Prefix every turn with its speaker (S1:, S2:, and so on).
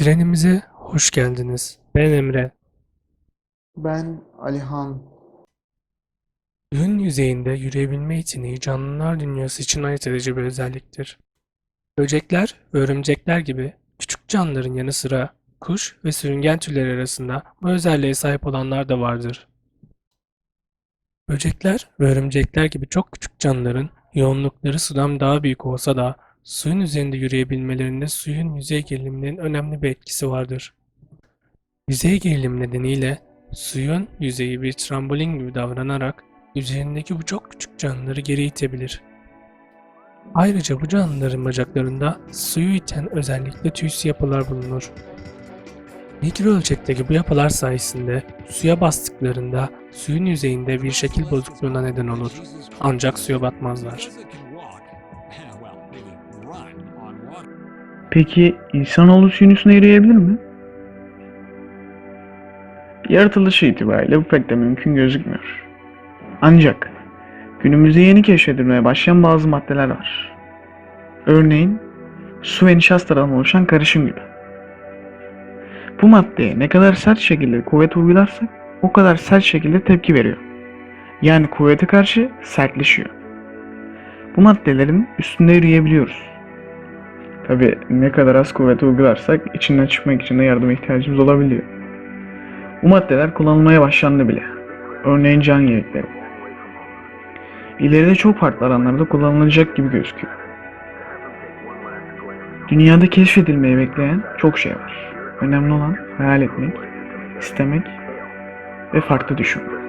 S1: Trenimize hoş geldiniz. Ben Emre.
S2: Ben Alihan.
S1: Suyun yüzeyinde yürüyebilme yeteneği canlılar dünyası için ayırt edici bir özelliktir. Böcekler ve örümcekler gibi küçük canlıların yanı sıra kuş ve sürüngen türleri arasında bu özelliğe sahip olanlar da vardır. Böcekler ve örümcekler gibi çok küçük canlıların yoğunlukları sudan daha büyük olsa da suyun üzerinde yürüyebilmelerinde suyun yüzey geriliminin önemli bir etkisi vardır. Yüzey gerilim nedeniyle suyun yüzeyi bir trambolin gibi davranarak üzerindeki bu çok küçük canlıları geri itebilir. Ayrıca bu canlıların bacaklarında suyu iten özellikle tüysü yapılar bulunur. Mikro ölçekteki bu yapılar sayesinde suya bastıklarında suyun yüzeyinde bir şekil bozukluğuna neden olur. Ancak suya batmazlar.
S2: Peki insanoğlu suyun üstüne yürüyebilir mi? Yaratılışı itibariyle bu pek de mümkün gözükmüyor. Ancak günümüzde yeni keşfedilmeye başlayan bazı maddeler var. Örneğin su ve nişastadan oluşan karışım gibi. Bu maddeye ne kadar sert şekilde kuvvet uygularsak o kadar sert şekilde tepki veriyor. Yani kuvvete karşı sertleşiyor. Bu maddelerin üstünde yürüyebiliyoruz. Tabi ne kadar az kuvvet uygularsak içinden çıkmak için de yardıma ihtiyacımız olabiliyor. Bu maddeler kullanılmaya başlandı bile. Örneğin can yelekleri. İleride çok farklı alanlarda kullanılacak gibi gözüküyor. Dünyada keşfedilmeyi bekleyen çok şey var. Önemli olan hayal etmek, istemek ve farklı düşünmek.